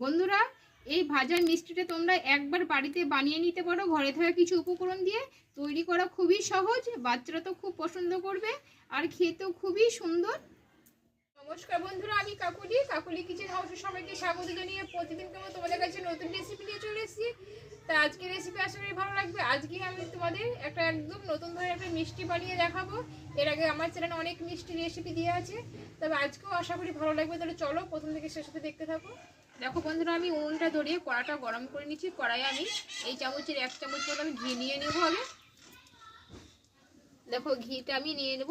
বন্ধুরা, এই ভাজার মিষ্টিটা তোমরা একবার বাড়িতে বানিয়ে নিতে পারো, ঘরে থাকা কিছু উপকরণ দিয়ে। তৈরি করা খুবই সহজ, বাচ্চারা তো খুব পছন্দ করবে, আর খেতেও খুবই সুন্দর। নমস্কার বন্ধুরা, আমি কাকুলি। কাকুলি কিচেন হাউসের সবাইকে স্বাগত জানিয়ে প্রতিদিন কেমন তোমাদের কাছে নতুন রেসিপি নিয়ে চলে এসেছি। তা আজকে রেসিপি আশা করি ভালো লাগবে। আজকে আমি তোমাদের একটা একদম নতুন ধরনের একটা মিষ্টি বানিয়ে দেখাবো। এর আগে আমার চ্যানেলে অনেক মিষ্টি রেসিপি দেওয়া আছে। তবে আজকেও আশা করি ভালো লাগবে। তাহলে চলো প্রথম থেকে শেষ সাথে দেখতে থাকো। দেখো বন্ধুরা, আমি উনুনটা ধরিয়ে কড়াটা গরম করে নিচ্ছি। কড়াই আমি এই চামচের এক চামচ মতো আমি ঘি নিয়ে নেব আগে দেখো, ঘিটা আমি নিয়ে নেব।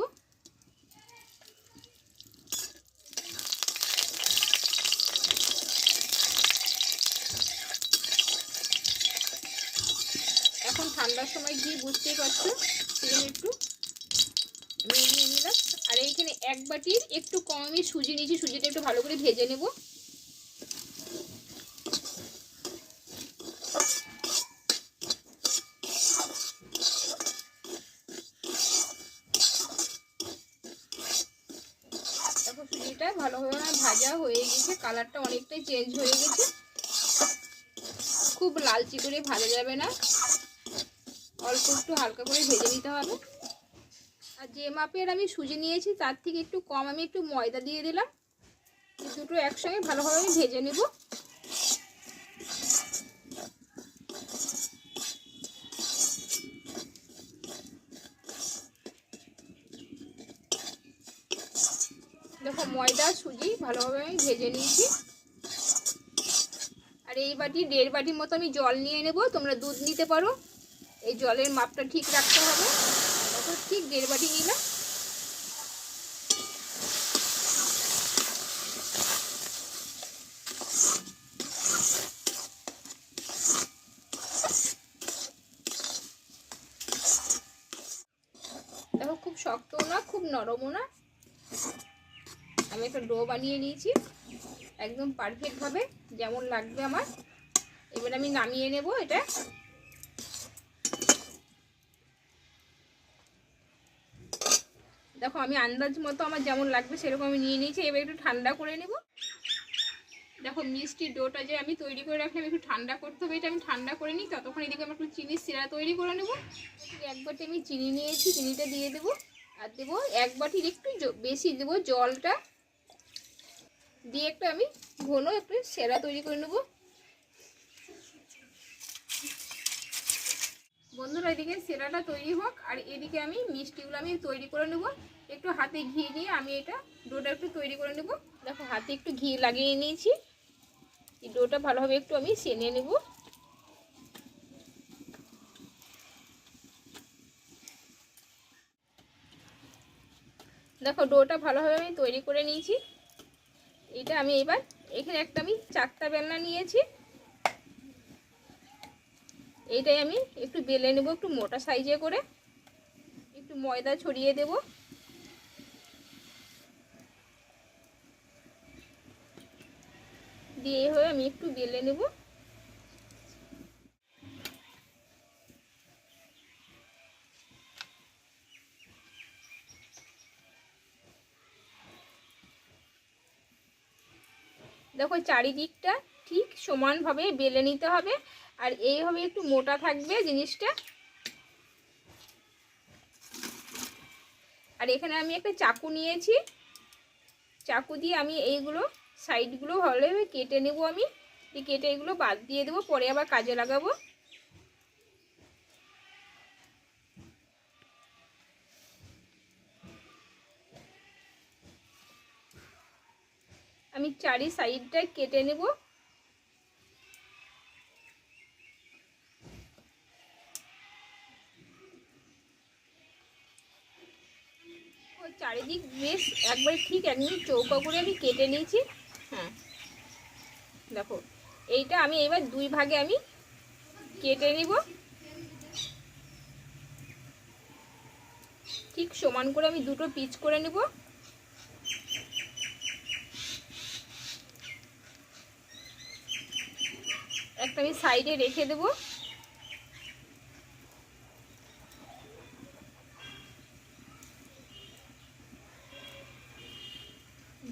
এখন ঠান্ডার সময় ঘি বুঝতেই পারছ? সেজন্য একটু নিয়ে নিলাম। আর এইখানে এক বাটির একটু কম আমি সুজি নিয়েছি, সুজিটা একটু ভালো করে ভেজে নেব দেখো সুজিটা ভালোভাবে আমার ভাজা গেছে কালারটা অনেকটাই চেঞ্জ হয়ে গেছে। খুব লালচি করে ভাজা যাবে না। অল্প একটু হালকা করে ভেজে নিতে হবে। আর যে মাপের আমি সুজি নিয়েছি, তার থেকে একটু কম আমি একটু ময়দা দিয়ে দিলাম। দুটো একসঙ্গে ভালোভাবে আমি ভেজে নেব। দেখো ময়দা, সুজি ভালোভাবে আমি ভেজে নিয়েছি। আর এই বাটি, দেড় বাটির মতো আমি জল নিয়ে নেব, তোমরা দুধ নিতে পারো। এই জলের মাপটা ঠিক রাখতে হবে। দেখো ঠিক দেড় বাটি নিলাম। দেখো খুব শক্তও না, খুব নরমও না। আমি একটা ডো বানিয়ে নিয়েছি। একদম পারফেক্টভাবে যেমন লাগবে আমার। এবার আমি নামিয়ে নেব এটা। দেখো, আমি আন্দাজ মতো আমার যেমন লাগবে সেরকম আমি নিয়ে নিয়েছি। এবার একটু ঠান্ডা করে নেব। দেখো মিষ্টির ডোটা যে আমি তৈরি করে রাখলাম, একটু ঠান্ডা করতে হবে। এটা আমি ঠান্ডা করে নিই, ততক্ষণ এদিকে আমি একটু চিনির সিরা তৈরি করে নেব। এক বাটি আমি চিনি নিয়েছি, চিনিটা দিয়ে দেবো। আর দেবো এক বাটির একটু বেশি দেবো জলটা। দিয়ে একটু আমি ঘন একটু সেরা তৈরি করে নেব। বন্ধুরা, এদিকে সেরাটা তৈরি হোক আর এদিকে আমি মিষ্টিগুলো আমি তৈরি করে নেব। একটু হাতে ঘি দিয়ে আমি এটা ডোটা একটু তৈরি করে নেব। দেখো, হাতে একটু ঘি লাগিয়ে নিয়েছি। এই ডোটা ভালোভাবে একটু আমি সেনে নেব। দেখো, ডোটা ভালোভাবে আমি তৈরি করে নিয়েছি। এটা আমি এবার, এখানে একটা আমি চারটা বেলনা নিয়েছি। এইটাই আমি একটু বেলে নেব, একটু মোটা সাইজে করে। একটু ময়দা ছড়িয়ে দেব। দিয়ে হয়ে আমি একটু বেলে নেব। দেখো চারিদিকটা ঠিক সমানভাবে বেলে নিতে হবে আর এইভাবে একটু মোটা থাকবে জিনিসটা। আর এখানে আমি একটা চাকু নিয়েছি। চাকু দিয়ে আমি এইগুলো সাইডগুলো ভালোভাবে কেটে নেব আমি। কেটে এগুলো বাদ দিয়ে দেবো, পরে আবার কাজে লাগাবো। আমি চারি সাইডটা কেটে নেব। চারিদিক বেশ একবার ঠিক একদম চৌকা করে আমি কেটে নিয়েছি। হ্যাঁ দেখো, এইটা আমি এবার দুই ভাগে আমি কেটে নিব। ঠিক সমান করে আমি দুটো পিচ করে নেব। আমি সাইডে রেখে দেব।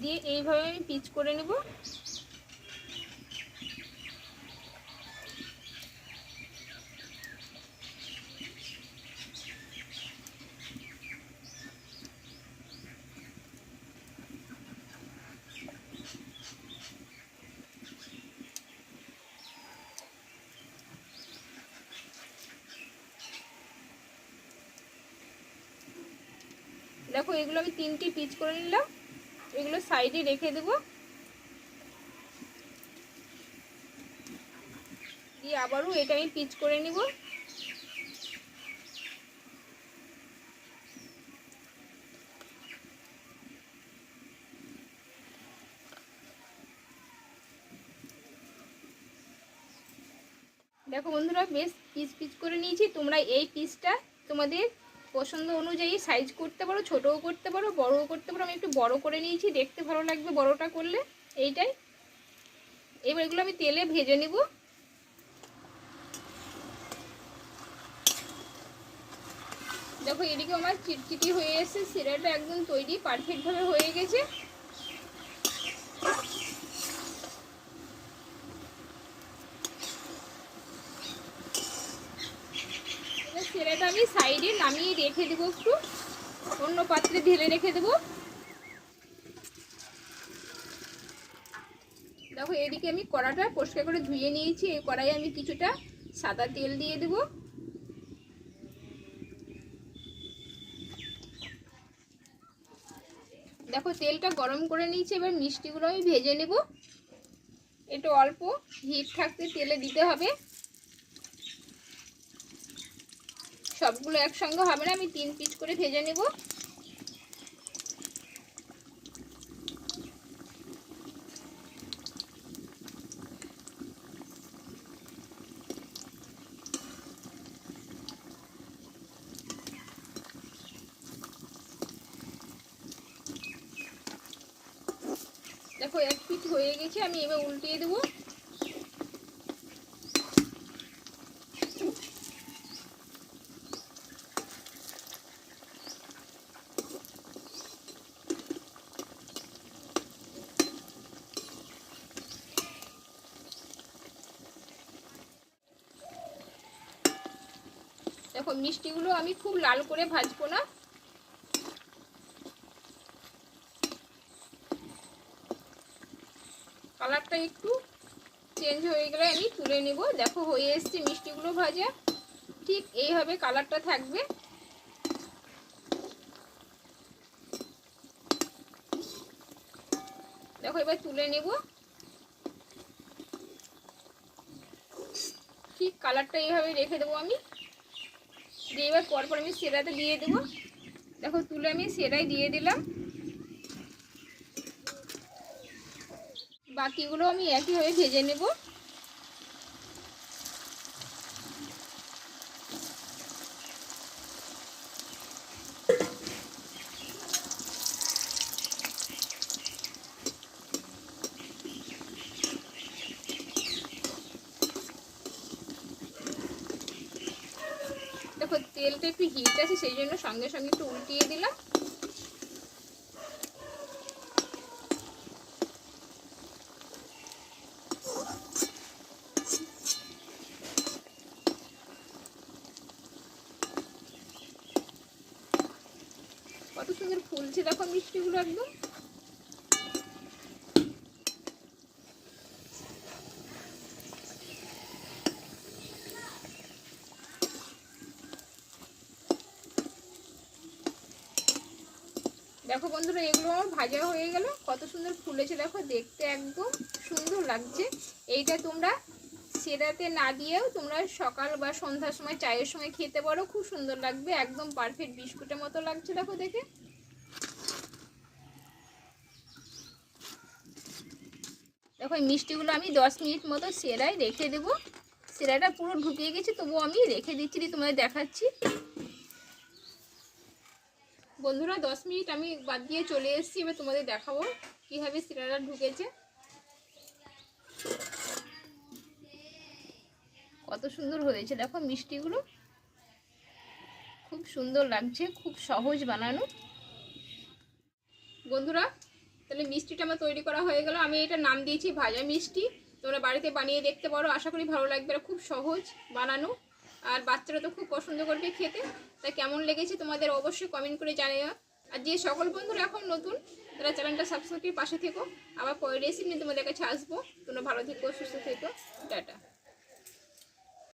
দিয়ে এইভাবে আমি পিচ করে নেব। দেখো, এগুলো আমি তিনটি পিচ করে নিলাম। এগুলো সাইডে রেখে দেবো। দিয়ে আবারও এটা আমি পিচ করে নিব। দেখো বন্ধুরা, বেশ পিস পিস করে নিয়েছি। তোমরা এই পিসটা তোমাদের পছন্দ অনুযায়ী সাইজ করতে পারো, ছোটও করতে পারো, বড়ও করতে পারো। আমি একটু বড় করে নিয়েছি, দেখতে ভালো লাগবে বড়টা করলে। এইটাই। এবার এগুলো আমি তেলে ভেজে নেব। দেখো, এদিকে আমার চিটচিটি হয়ে এসেছে, সিরাটা একদম তৈরি পারফেক্টভাবে হয়ে গেছে এবার সেরাটা আমি সাইডে নামিয়ে রেখে দেবো একটু। অন্য পাত্রে ঢেলে রেখে দেবো। দেখো, এদিকে আমি কড়াটা পরিষ্কার করে ধুয়ে নিয়েছি। এই কড়াই আমি কিছুটা সাদা তেল দিয়ে দেব। দেখো, তেলটা গরম করে নিয়েছি। এবার মিষ্টিগুলো আমি ভেজে নেব। একটু অল্প হিট থাকতে তেলে দিতে হবে। সবগুলো একসঙ্গে হবে না, আমি তিন পিস করে ভেজে নেব। দেখো, এক পিস হয়ে গেছে, আমি এবার উল্টিয়ে দেবো। মিষ্টিগুলো আমি খুব লাল করে ভাজবো না। কালারটা একটু চেঞ্জ হয়ে গেলে আমি তুলে নেব। দেখো হয়ে এসছে মিষ্টিগুলো ভাজা। ঠিক এইভাবে কালারটা থাকবে। দেখো এবার তুলে নেব। ঠিক কালারটা এইভাবে রেখে দেবো আমি। দিয়ে এবার পরপর আমি সেরাতে দিয়ে দেবো। দেখো, তুলে আমি সেরাই দিয়ে দিলাম। বাকিগুলো আমি একইভাবে ভেজে নেব দেখো তেলটা একটু হিট আছে, সেই জন্য সঙ্গে সঙ্গে একটু উল্টিয়ে দিলাম। কত সুন্দর ফুলছে দেখো মিষ্টিগুলো একদম। দেখো বন্ধুরা, এগুলো আমার ভাজা হয়ে গেল। কত সুন্দর ফুলেছে দেখো, দেখতে একদম সুন্দর লাগছে। এইটা তোমরা সেরাতে না দিয়েও তোমরা সকাল বা সন্ধ্যার সময় চায়ের সময় খেতে পারো। খুব সুন্দর লাগবে, একদম পারফেক্ট বিস্কুটের মতো লাগছে দেখো দেখে। দেখো, এই মিষ্টিগুলো আমি দশ মিনিট মতো সেরায় রেখে দেবো। সেরাটা পুরো ঢুকিয়ে গেছে, তবুও আমি রেখে দিচ্ছি, তোমাদের দেখাচ্ছি। বন্ধুরা, দশ মিনিট আমি বাদ দিয়ে চলে এসেছি, এবার তোমাদের দেখাবো কীভাবে সিরাটা ঢুকেছে। কত সুন্দর হয়েছে, দেখো মিষ্টিগুলো। খুব সুন্দর লাগছে, খুব সহজ বানানো। বন্ধুরা, তাহলে মিষ্টিটা আমার তৈরি করা হয়ে গেল। আমি এটা নাম দিয়েছি ভাজা মিষ্টি। তোমরা বাড়িতে বানিয়ে দেখতে পারো। আশা করি ভালো লাগবে। খুব সহজ বানানো। আর বাচ্চারা তো খুব পছন্দ করবে খেতে। তা কেমন লেগেছে তোমাদের অবশ্যই কমেন্ট করে জানিও। আর যে সকল বন্ধুরা এখন নতুন, তারা চ্যানেলটা সাবস্ক্রাইব পাশে থেকো। আবার পরে রেসিপি নিয়ে তোমাদের কাছে আসব। তোমরা ভালো থেকো, সুস্থ থেকো। টাটা।